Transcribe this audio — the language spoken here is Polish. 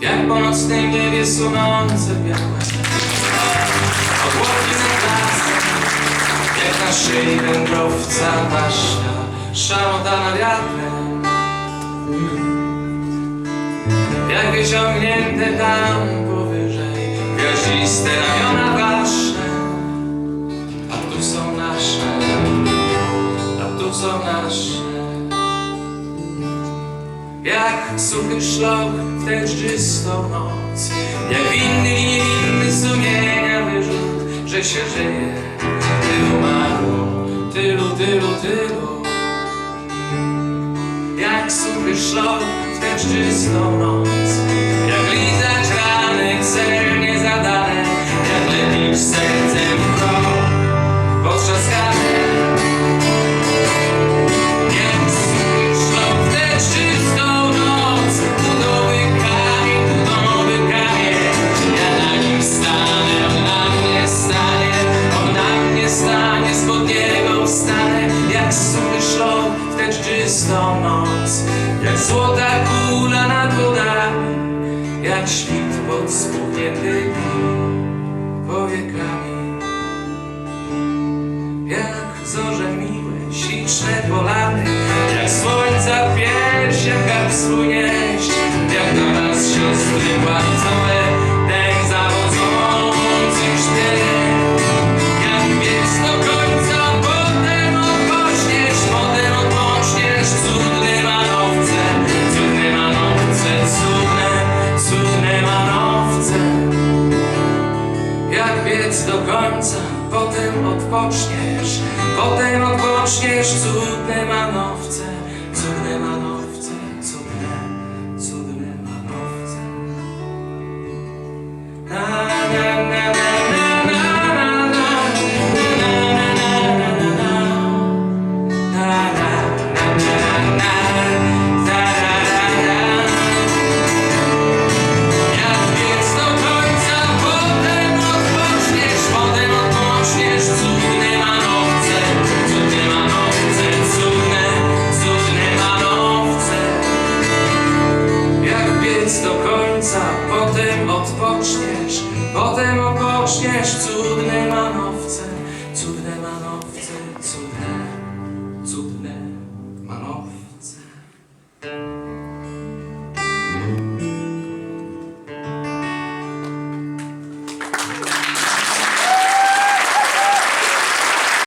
Jak po nocnym niebie sunące białe. Obłoki na klasę Jak na szyi wędrowca baśnia Szamotana wiatrem. Jak wyciągnięte tam powyżej. Gwiaździste ramiona jak suchy szlok w dżdżystą noc. Jak winny i niewinny sumienia wyrzut Że się żyje, tylu marło Tylu, tylu, tylu. Jak suchy szlok w dżdżystą noc noc Jak złota kula nad wodami Jak świt pod spuchniętymi powiekami. Jak zorze miłe, śliczne polany, jak słońca końca, potem odpoczniesz, potem odpoczniesz, cudne manowce, końca, potem odpoczniesz, potem odpoczniesz, cudny manowce.